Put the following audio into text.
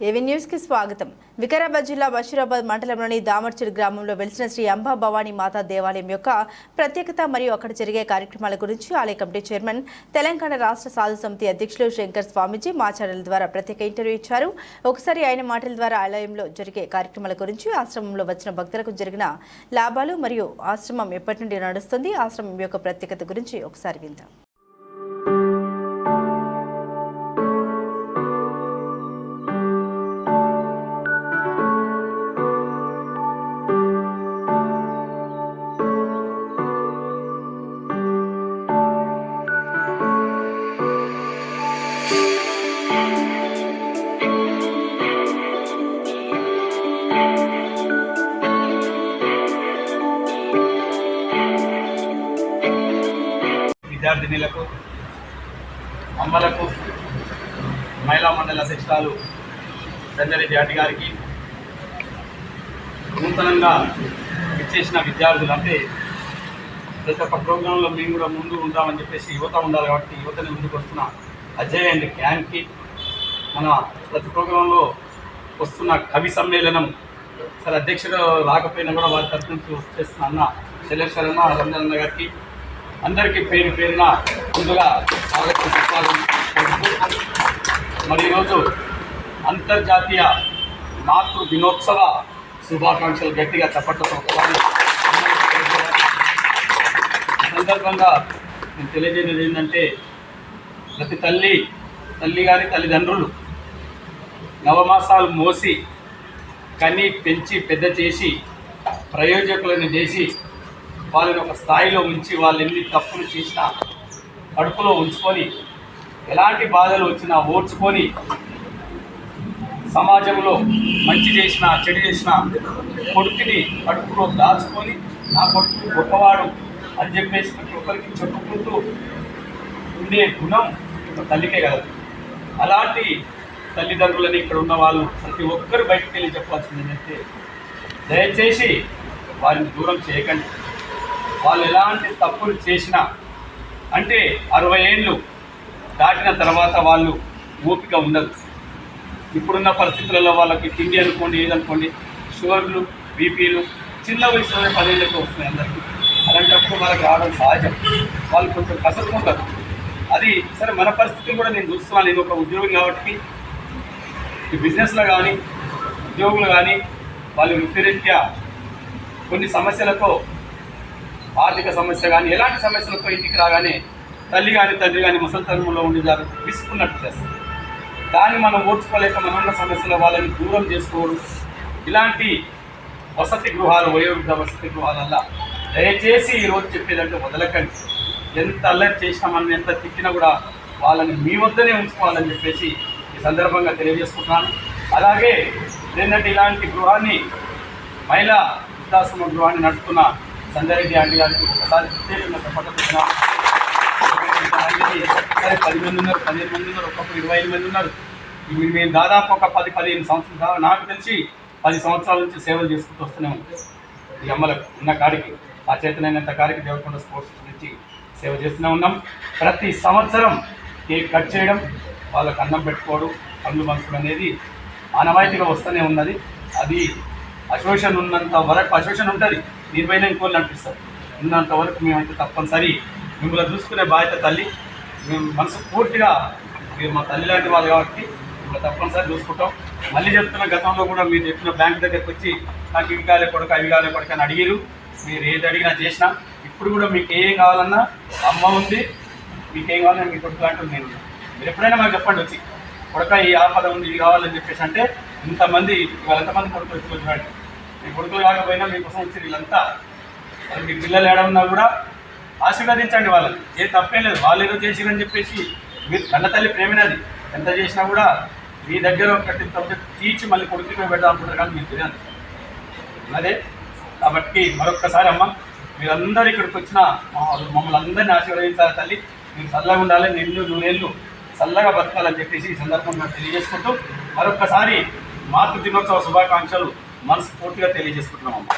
ఏవి స్వాగతం. వికారాబాద్ జిల్లా బషీరాబాద్ మండలంలోని దామర్చూరు గ్రామంలో వెలిసిన శ్రీ అంబా భవానీ మాతా దేవాలయం యొక్క ప్రత్యేకత మరియు అక్కడ జరిగే కార్యక్రమాల గురించి ఆలయ కమిటీ చైర్మన్ తెలంగాణ రాష్ట్ర సాధు సమితి అధ్యక్షులు శంకర్ స్వామీజీ మా ఛానల్ ద్వారా ప్రత్యేక ఇంటర్వ్యూ ఇచ్చారు. ఒకసారి ఆయన మాటల ద్వారా ఆలయంలో జరిగే కార్యక్రమాల గురించి ఆశ్రమంలో వచ్చిన భక్తులకు జరిగిన లాభాలు మరియు ఆశ్రమం ఎప్పటి నుండి నడుస్తుంది ఆశ్రమం యొక్క ప్రత్యేకత గురించి ఒకసారి విందాం. విద్యార్థినిలకు అమ్మలకు మహిళా మండలి అధ్యక్షురాలు సంజయ్ అడ్డి గారికి నూతనంగా ఇచ్చేసిన విద్యార్థులు అంటే ప్రతి ఒక్క ప్రోగ్రాంలో మేము కూడా ముందు ఉంటామని చెప్పేసి యువత ఉండాలి కాబట్టి యువతని ముందుకు వస్తున్న అజయ్ అండ్ గ్యాంగ్కి మన ప్రతి ప్రోగ్రాంలో వస్తున్న కవి సమ్మేళనం సరే అధ్యక్షుడు రాకపోయినా కూడా వారి తరఫు నుంచి చేస్తున్న అన్న శైలేశ్వరన్న రంజనన్న గారికి అందరికీ పేరు పేరున ముందుగా స్వాగతం చెప్పాలని మరి ఈరోజు అంతర్జాతీయ మాతృ దినోత్సవ శుభాకాంక్షలు గట్టిగా చెప్పటం సందర్భంగా నేను తెలియజేయడం ఏంటంటే ప్రతి తల్లి తల్లి గారి తల్లిదండ్రులు నవమాసాలు మోసి కని పెంచి పెద్ద చేసి ప్రయోజకులను చేసి వాళ్ళని ఒక స్థాయిలో ఉంచి వాళ్ళు ఎన్ని తప్పులు చేసినా కడుపులో ఉంచుకొని ఎలాంటి బాధలు వచ్చినా ఓడ్చుకొని సమాజంలో మంచి చేసిన చెడు చేసిన కొడుకుని కడుపులో దాచుకొని నా కొడుకు గొప్పవాడు అని చెప్పేసి ప్రతి ఒక్కరికి చెప్పుకుంటూ ఉండే గుణం ఒక తల్లికే కలదు అలాంటి తల్లిదండ్రులని ఇక్కడ ఉన్న వాళ్ళు ప్రతి ఒక్కరు బయటకు వెళ్ళి చెప్పాల్సింది ఏంటంటే దయచేసి వారిని దూరం చేయకండి. వాళ్ళు ఎలాంటి తప్పులు చేసినా అంటే అరవై ఏళ్ళు దాటిన తర్వాత వాళ్ళు ఓపిక ఉండదు. ఇప్పుడున్న పరిస్థితులలో వాళ్ళకి తిండి అనుకోండి ఏదనుకోండి షుగర్లు బీపీలు చిన్న వయసులోనే పదేళ్ళకి వస్తున్నాయి అందరికీ. అలాంటప్పుడు వాళ్ళకి రావడం సహజం. వాళ్ళు కొంచెం కసురుకుంటారు అది సరే మన పరిస్థితులు కూడా నేను చూస్తున్నాను నేను ఒక ఉద్యోగి కాబట్టి ఈ బిజినెస్లో కానీ ఉద్యోగులు కానీ వాళ్ళు వృత్తిరీత్యా కొన్ని సమస్యలతో ఆర్థిక సమస్య కానీ ఎలాంటి సమస్యలతో ఇంటికి రాగానే తల్లి కానీ తండ్రి కానీ ముసలితనంలో ఉండేదారు విసుకున్నట్టు చేస్తారు. దాన్ని మనం ఓర్చుకోలేక మనం ఉన్న సమస్యలు వాళ్ళని దూరం చేసుకోవడం ఇలాంటి వసతి గృహాలు వయోవృద్ధ వసతి గృహాలల్లా దయచేసి ఈరోజు చెప్పేదంటే వదలకండి. ఎంత అల్లరి చేసినా మనం ఎంత తిట్టినా కూడా వాళ్ళని మీ వద్దనే ఉంచుకోవాలని చెప్పేసి ఈ సందర్భంగా తెలియజేసుకుంటున్నాను. అలాగే ఏంటంటే ఇలాంటి గృహాన్ని మహిళా వృద్ధాశ్రమ గృహాన్ని నడుపుతున్న సంగారెడ్డి ఆంటీ గారికి ఒకసారి ప్రత్యేకంగా సరే పది మంది ఉన్నారు పదిహేను మంది ఉన్నారు ఒక్కొక్క ఇరవై ఐదు మంది ఉన్నారు. ఇవి మేము దాదాపు ఒక పది పదిహేను సంవత్సరాలు నాకు తెలిసి పది సంవత్సరాల నుంచి సేవలు చేసుకుంటూ వస్తూనే ఈ అమ్మలకు ఉన్న కాడికి ఆ చేతనైనంత కాడికి దేవకొండ స్పోర్ట్స్ నుంచి సేవ చేస్తూనే ఉన్నాం. ప్రతి సంవత్సరం కేక్ కట్ చేయడం వాళ్ళకు అన్నం పెట్టుకోవడం పండ్లు పంచడం అనేది ఆనవాయితీగా వస్తూనే ఉన్నది. అది అసోసియేషన్ ఉన్నంత వరకు అసోసియేషన్ ఉంటుంది. దీనిపైన ఇంకోళ్ళు అనిపిస్తారు ఉన్నంత వరకు మేమైతే తప్పనిసరి మిమ్మల్ని చూసుకునే బాధ్యత తల్లి. మేము మనసు పూర్తిగా మీరు మా తల్లి లాంటి వాళ్ళు కాబట్టి మిమ్మల్ని తప్పనిసరి చూసుకుంటాం. మళ్ళీ చెప్తున్న గతంలో కూడా మీరు చెప్పిన బ్యాంక్ దగ్గరకు వచ్చి నాకు ఇవి కాలే కొడుకు అవి కాలే కొడుకు అని అడిగారు మీరు ఏది అడిగినా చేసినా. ఇప్పుడు కూడా మీకు ఏం కావాలన్నా అమ్మ ఉంది. మీకు ఏం కావాలన్నా మీ కొడుకు అంటూ నేను మీరు ఎప్పుడైనా మాకు చెప్పండి వచ్చి. కొడక ఈ ఆపద ఉంది ఇది కావాలని చెప్పేసి అంటే ఇంతమంది ఇవాళ ఎంతమంది కొడుకు వచ్చి చూడండి మీ కొడుకులు కాకపోయినా మీకోసం వచ్చి వీళ్ళంతా మరి మీ పిల్లలు ఏడమన్నా కూడా ఆశీర్వదించండి వాళ్ళని. ఏ తప్పేం లేదు. వాళ్ళు ఏదో చేసిరని చెప్పేసి మీరు కన్నతల్లి ప్రేమినది. ఎంత చేసినా కూడా మీ దగ్గర ఒకటి తప్పు తీర్చి మళ్ళీ కొడుకుని పెడదాం అనుకుంటారు కానీ మీకు తెలియదు. అదే కాబట్టి మరొక్కసారి అమ్మ మీరందరూ ఇక్కడికి వచ్చిన మమ్మల్ని అందరినీ ఆశీర్వదించాలి తల్లి. మీరు చల్లగా ఉండాలి. నిండు నూనెళ్ళు చల్లగా బతకాలని చెప్పేసి ఈ సందర్భంగా తెలియజేసుకుంటూ మరొక్కసారి మాతృ దినోత్సవ శుభాకాంక్షలు మనస్ఫూర్తిగా తెలియజేసుకుంటున్నాం అమ్మా.